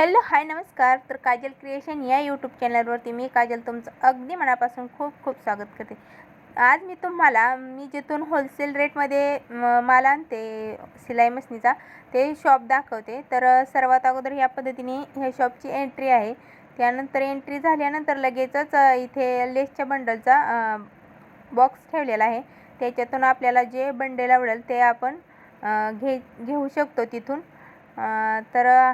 Hello hi नमस्कार. तर Kajal creation या यूट्यूब चॅनलवरती मी काजल तुमचं अगदी मनापासून खूप खूप स्वागत करते. आज मी तुम्हाला मी जिथून होलसेल रेटमध्ये माल आणते सिलाई मशनीचा ते शॉप दाखवते. तर सर्वात अगोदर ह्या पद्धतीने ह्या शॉपची एंट्री आहे. त्यानंतर एंट्री झाल्यानंतर लगेचच इथे लेसच्या बंडलचा बॉक्स ठेवलेला आहे. त्याच्यातून आपल्याला जे बंडेल आवडेल ते आपण घे घेऊ शकतो तिथून. तर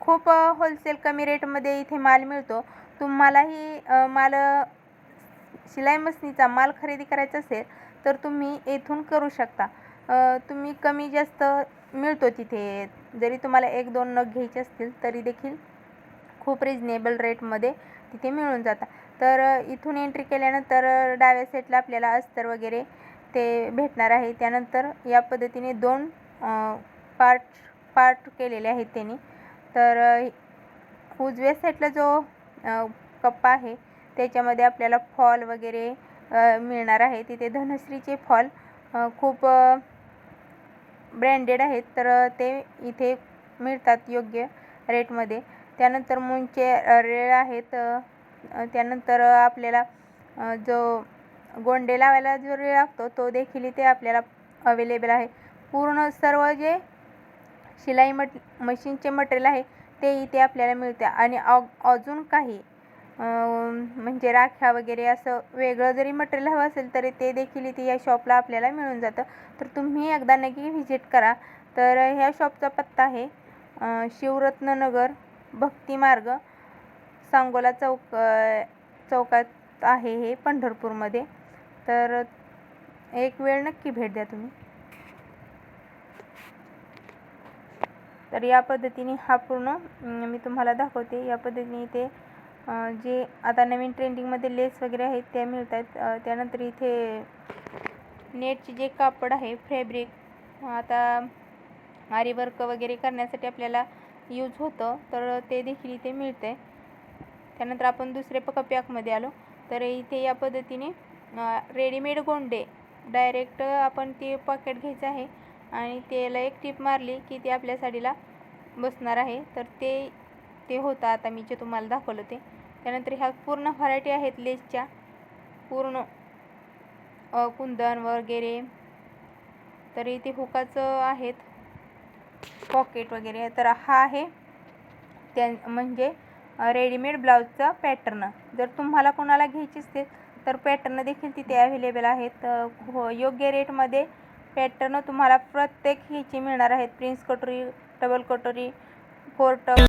खूप होलसेल कमी रेटमध्ये इथे माल मिळतो. तुम्हालाही माल शिलाई मशनीचा माल खरेदी करायचा असेल तर तुम्ही येथून करू शकता. तुम्ही कमी जास्त मिळतो तिथे. जरी तुम्हाला एक दोन नग घ्यायचे असतील तरी देखील खूप रिजनेबल रेटमध्ये तिथे मिळून जातात. तर इथून एंट्री केल्यानंतर डाव्या साईडला आपल्याला अस्तर वगैरे ते भेटणार आहे. त्यानंतर या पद्धतीने दोन पार्ट पार्ट केलेले आहेत त्यांनी. तर अ, उजव्या साईडला जो कप्पा आहे त्याच्यामध्ये आपल्याला फॉल वगैरे मिळणार आहे. तिथे धनश्रीचे फॉल खूप ब्रँडेड आहेत. तर ते इथे मिळतात योग्य रेटमध्ये. त्यानंतर मुंचे रेळ आहेत. त्यानंतर आपल्याला जो गोंडे लावायला जो रेळ लागतो तो देखील इथे आपल्याला अवेलेबल आहे. पूर्ण सर्व जे शिलाई मट मशीनचे मटेरियल आहे ते इथे आपल्याला मिळते. आणि अग अजून काही म्हणजे राख्या वगैरे असं वेगळं जरी मटेरियल हवं असेल तरी ते देखील इथे या शॉपला आपल्याला मिळून जातं. तर तुम्ही एकदा नक्की व्हिजिट करा. तर ह्या शॉपचा पत्ता आहे शिवरत्ननगर भक्ती मार्ग सांगोला चौक चौकात आहे हे पंढरपूरमध्ये. तर एक वेळ नक्की भेट द्या तुम्ही. तर या पद्धतीने हा पूर्ण मी तुम्हाला दाखवते. या पद्धतीने इथे जे आता नवीन ट्रेंडिंगमध्ये लेस वगैरे आहेत त्या मिळत आहेत त्यानंतर इथे नेटचे जे कापड आहे फॅब्रिक आता आरीवर्क वगैरे करण्यासाठी आपल्याला यूज होतं तर ते देखील इथे मिळते त्यानंतर आपण दुसरे पक पॅकमध्ये आलो. तर इथे या पद्धतीने रेडीमेड गोंडे डायरेक्ट आपण ते पॉकेट घ्यायचं आहे. आणि त्याला एक टीप मारली की ते आपल्या साडीला बसणार आहे. तर ते ते होतं. आता मी जे तुम्हाला दाखवलं ते. त्यानंतर ह्या पूर्ण व्हरायटी आहेत लेसच्या पूर्ण कुंदन वगैरे. तर इथे हुकाचं आहेत. पॉकेट वगैरे. तर हा आहे. त्या म्हणजे रेडीमेड ब्लाऊजचा पॅटर्न जर तुम्हाला कोणाला घ्यायची असते तर पॅटर्न देखील तिथे अवेलेबल आहेत. हो योग्य रेटमध्ये पॅटर्न तुम्हाला प्रत्येक ह्याची मिळणार आहेत. प्रिन्स कटोरी comfortable coterie, four towels.